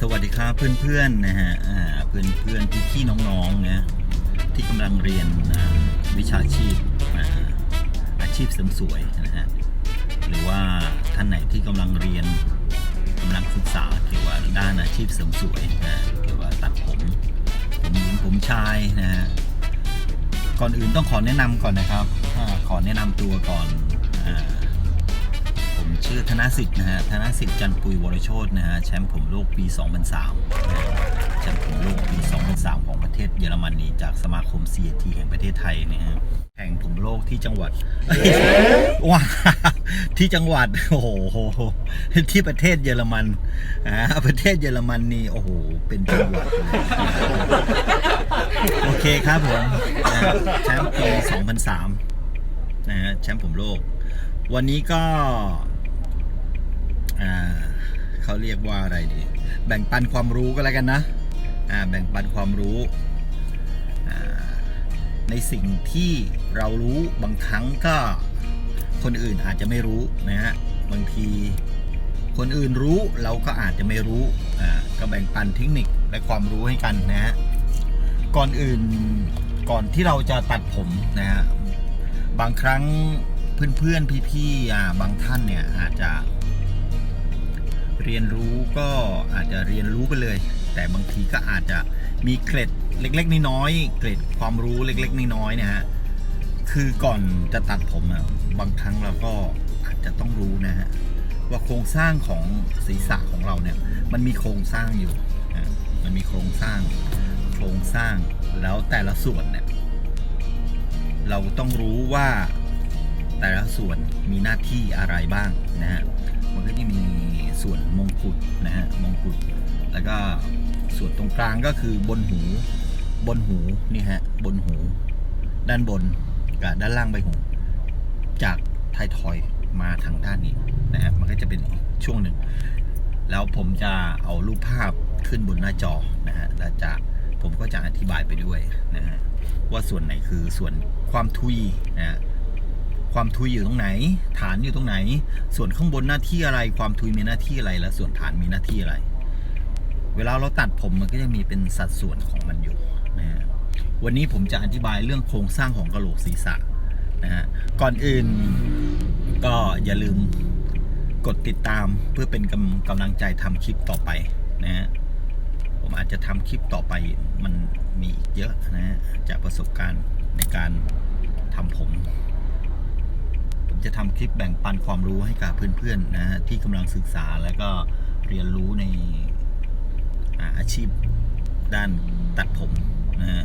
สวัสดีครับเพื่อนๆนะฮะอ่าเพื่อนๆพี่ๆน้องๆนะที่กำลังเรียนวิชาชีพอาชีพเสริมสวยนะฮะหรือว่าท่านไหนที่กำลังเรียนกำลังศึกษาเกี่ยวกับด้านอาชีพเสริมสวยนะเกี่ยวกับตัดผมผมหญิงผมชายนะฮะก่อนอื่นต้องขอแนะนำก่อนนะครับขอแนะนำตัวก่อน ชื่อธนสิทธิ์นะฮะธนสิทธิ์จันทร์ปุยวรโชตนะฮะแชมป์ผมโลกปี 2003นะฮะแชมป์ผมโลกปี 2003 ของประเทศเยอรมนีจากสมาคม CAT แห่งประเทศไทยเนี่ยฮะแข่งผมโลกที่จังหวัดว้าที่จังหวัดโอ้โหที่ประเทศเยอรมันอ่าประเทศเยอรมันนี่โอ้โหเป็นจังหวัดเลยโอเคครับผมนะฮะแชมป์ปี 2003นะฮะแชมป์ผมโลก วันนี้ก็อ่า เขาเรียกว่าอะไรดี แบ่งปันความรู้ก็แล้วกันนะอ่าแบ่งปันความรู้ ในสิ่งที่เรารู้บางครั้งก็คนอื่นอาจจะไม่รู้นะฮะบางทีคนอื่นรู้เราก็อาจจะไม่รู้อ่าก็แบ่งปันเทคนิคและความรู้ให้กันนะฮะก่อนอื่นก่อนที่เราจะตัดผมนะฮะบางครั้งเพื่อนๆพี่ๆอ่าบางท่านเนี่ยอาจจะ เรียนรู้ก็อาจจะเรียนรู้ไปเลย แต่บางทีก็อาจจะมีเกร็ดเล็ก ๆ น้อยๆเกร็ดความรู้เล็ก ๆ น้อยๆนี่ยฮะคือก่อนจะตัดผมอะบางครั้งเราก็อาจจะต้องรู้นะฮะว่าโครงสร้างของศีรษะของเราเนี่ย มันมีโครงสร้างอยู่นะมันมีโครงสร้าง โครงสร้างแล้วแต่ละส่วนเนี่ยเราต้องรู้ว่าแต่ละส่วนมีหน้าที่อะไรบ้างนะฮะ กุฎนะฮะมงกุฎแล้วก็ส่วนตรงกลางก็คือบนหู บนหูนี่ฮะบนหู ด้านบนกับด้านล่างใบหู จากไทยทอยมาทางด้านนี้นะฮะมันก็จะเป็นอีกช่วงหนึ่ง แล้วผมจะเอารูปภาพขึ้นบนหน้าจอนะฮะแล้วจะผมก็จะอธิบายไปด้วยนะฮะว่าส่วนไหนคือส่วนความทุยนะฮะ ความทุยอยู่ตรงไหน ฐานอยู่ตรงไหน ส่วนข้างบนหน้าที่อะไร ความทุยมีหน้าที่อะไร และส่วนฐานมีหน้าที่อะไร เวลาเราตัดผมมันก็จะมีเป็นสัดส่วนของมันอยู่นะฮะวันนี้ผมจะอธิบายเรื่องโครงสร้างของกระโหลกศีรษะนะฮะก่อนอื่นก็อย่าลืมกดติดตามเพื่อเป็นกำกำลังใจทำคลิปต่อไปนะฮะผมอาจจะทำคลิปต่อไปมันมีอีกเยอะนะฮะจากประสบการณ์ในการ จะทำคลิปแบ่งปันความรู้ให้กับเพื่อนๆนะฮะที่กำลังศึกษาแล้วก็เรียนรู้ในอาอาชีพด้านตัดผมนะฮะ